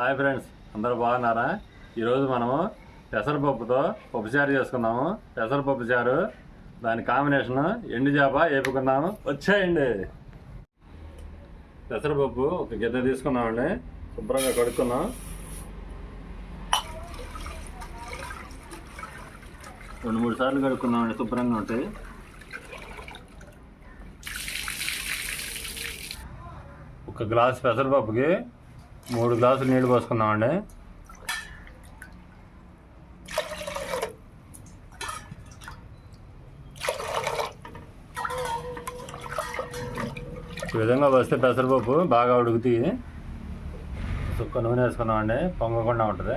Hi friends అందరూ బాగున్నారా? ఈరోజు మనము పెసరపప్పుతో పప్పుచారు చేసుకున్నాము పెసరపప్పు చారు దాని కాంబినేషన్ ఎండు చేప వేపుకున్నాము వచ్చాయండి. పెసరపప్పు ఒక గిన్నె తీసుకున్నామండి శుభ్రంగా కడుక్కున్నాం రెండు మూడు సార్లు కడుక్కున్నామండి శుభ్రంగా ఉంటాయి. ఒక గ్లాస్ పెసరపప్పుకి మూడు గ్లాసులు నీళ్ళు పోసుకుందామండి. ఈ విధంగా వస్తే పెసరపప్పు బాగా ఉడుకుతాయి. సుక్క నూనె వేసుకుందామండి. పొంగకుండా ఉంటుంది.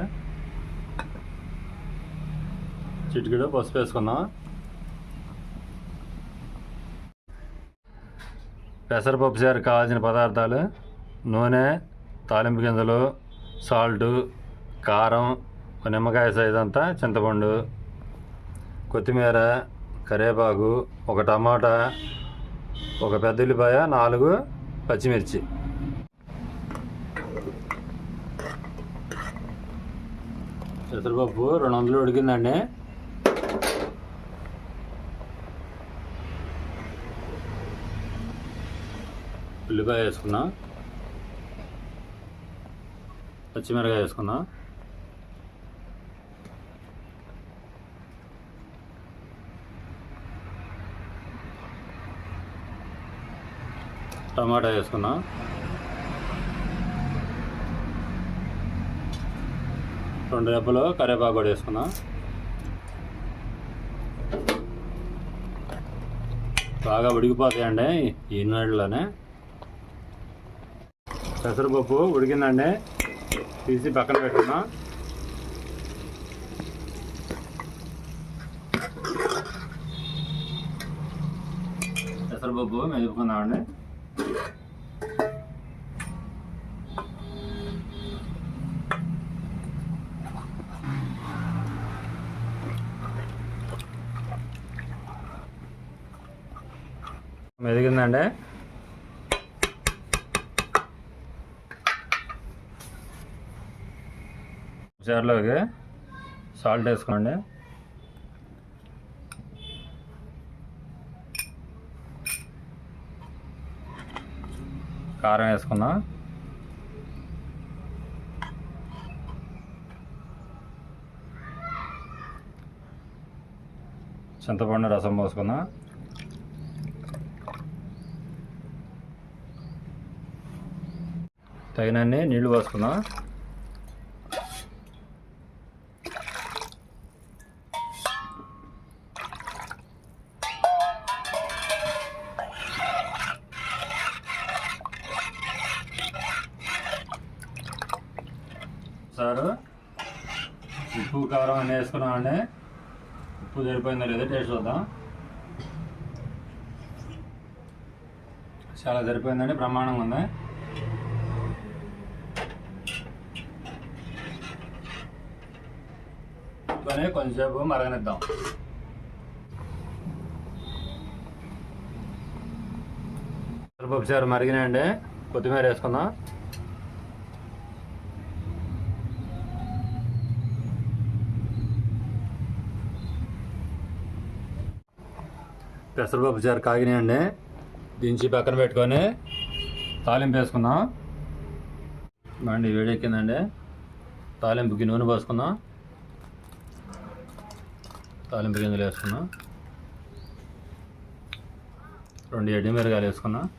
చిటికీడు పసుపు వేసుకుందాం. పెసరపప్పు చారు కావాల్సిన పదార్థాలు నూనె తాలింపు గింజలు సాల్టు కారం నిమ్మకాయ సైజ్ అంతా చింతపండు కొత్తిమీర కరివేపాకు ఒక టమాటా ఒక పెద్ద ఉల్లిపాయ నాలుగు పచ్చిమిర్చి. పెసరపప్పు రెండు వందలు ఉడికిందండి. ఉల్లిపాయ వేసుకున్నాం. పచ్చిమిరకాయ వేసుకున్నాం. టమాటా వేసుకున్నాం. రెండు రెప్పలు కరివేపాకు కూడా వేసుకున్నాం. బాగా ఉడికిపోతాయండి ఈ నీళ్ళలోనే పెసరపప్పు ఉడికిందండి. తీసి పక్కన పెట్టుకున్నాం. పెసరపప్పు మెదుపుకుందామండి మెదిగిందండి. జార్లోకి సాల్ట్ వేసుకోండి. కారం వేసుకుందాం. చింతపండు రసం పోసుకుందాం. తగినన్ని నీళ్ళు పోసుకుందాం. సారు ఉప్పు కారం అన్నీ వేసుకున్నామండి. ఉప్పు సరిపోయిందో లేదో టేస్ట్ చూద్దాం. చాలా సరిపోయిందండి బ్రహ్మాండంగా ఉంది. కానీ కొంచెంసేపు మరగనిద్దాం. మిరపప్పు చారు మరిగినాయండి. కొత్తిమీర వేసుకుందాం. పెసరపప్పు చారు కాగినాయండి. దించి పక్కన పెట్టుకొని తాలింపు వేసుకుందాం. బండి వేడెక్కిందండి. తాలింపుకి నూనె పోసుకుందాం. తాలింపు గింజలు వేసుకుందాం. రెండు ఎడ్డి మిరగాయలు వేసుకుందాం.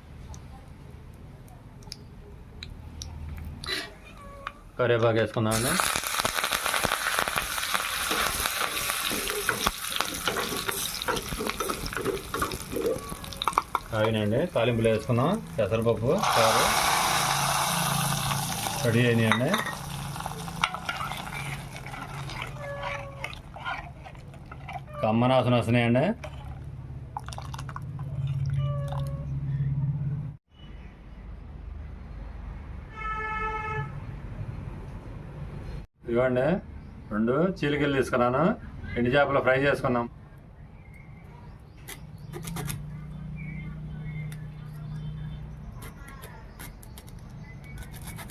కరివేపాకు వేసుకుందామండి. కాగినండి తాలింపులు వేసుకున్నాం. పెసరపప్పు చారు. రెడీ అయినాయండి. కమ్మనాసన వస్తున్నాయండి. ఇవ్వండి. రెండు చీలికలు తీసుకున్నాను. ఎండు చేపలు ఫ్రై చేసుకున్నాం.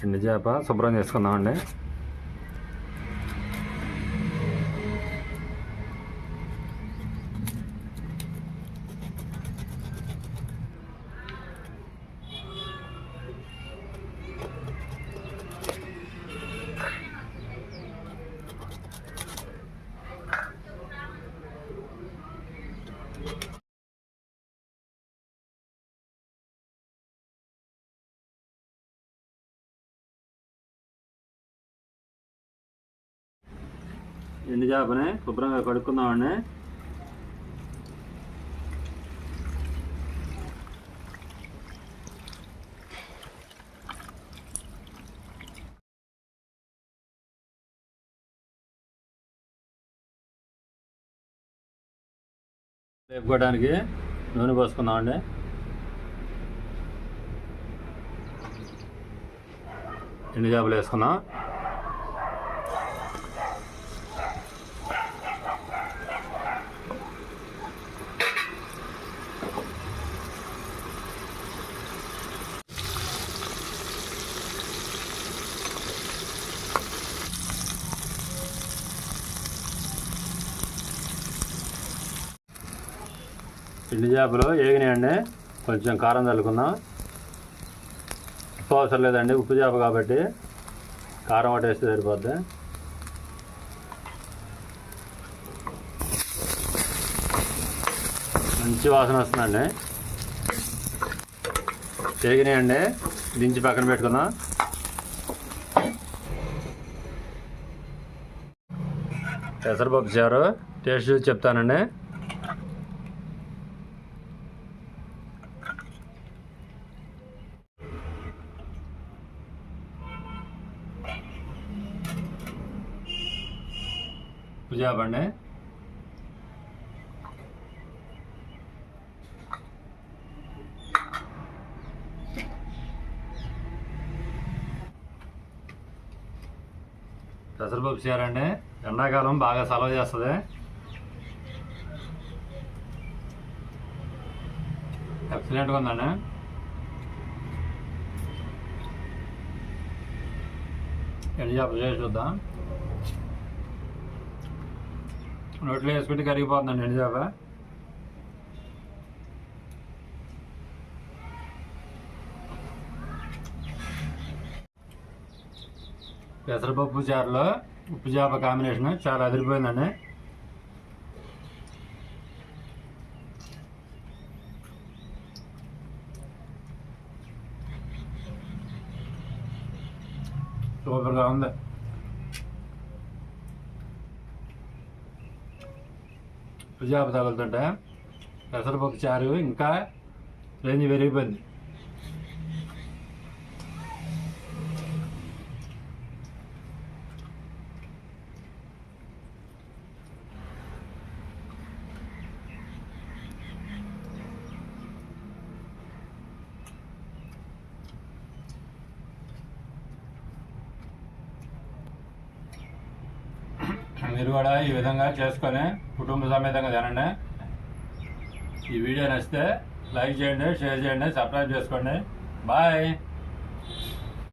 ఎండు చేప శుభ్రం చేసుకుందామండి. ఎండు చేపని? శుభ్రంగా కడుక్కుందామండి. వేపుకోవడానికి నూనె పోసుకుందామండి. ఎండు చేపలు వేసుకుందాం ఎండు చేపలు ఏగినాయండి. కొంచెం కారం చల్లుకుందాం. ఉప్పు అవసరం లేదండి ఉప్పు చేప కాబట్టి కారం ఒకటి వేస్తే సరిపోద్ది. మంచి వాసన వస్తుందండి. ఏగినాయండి దించి పక్కన పెట్టుకుందాం. పెసరపప్పు చారు టేస్ట్ చూసి చెప్తానండి. పుజాబండి పెసరపప్పు చేరండి ఎండాకాలం బాగా సెలవు చేస్తుంది ఎక్సలెంట్గా ఉందండి ఎండి చేప చేసి చూద్దాం నోట్లో వేసుకుంటే కరిగిపోతుందండి ఎండు చేప. పెసరపప్పు చారులో ఉప్పు చేప కాంబినేషన్ చాలా అదిరిపోయిందండి. సూపర్గా ఉంది. ఉప్పు చేప తగులుతుంటే పెసరపప్పు చారు ఇంకా రేంజ్ పెరిగిపోయింది మీరు కూడా ఈ విధంగా చేసుకొని కుటుంబ సమేతంగా తినండి. ఈ వీడియో నచ్చితే లైక్ చేయండి షేర్ చేయండి సబ్స్క్రైబ్ చేసుకోండి. బాయ్.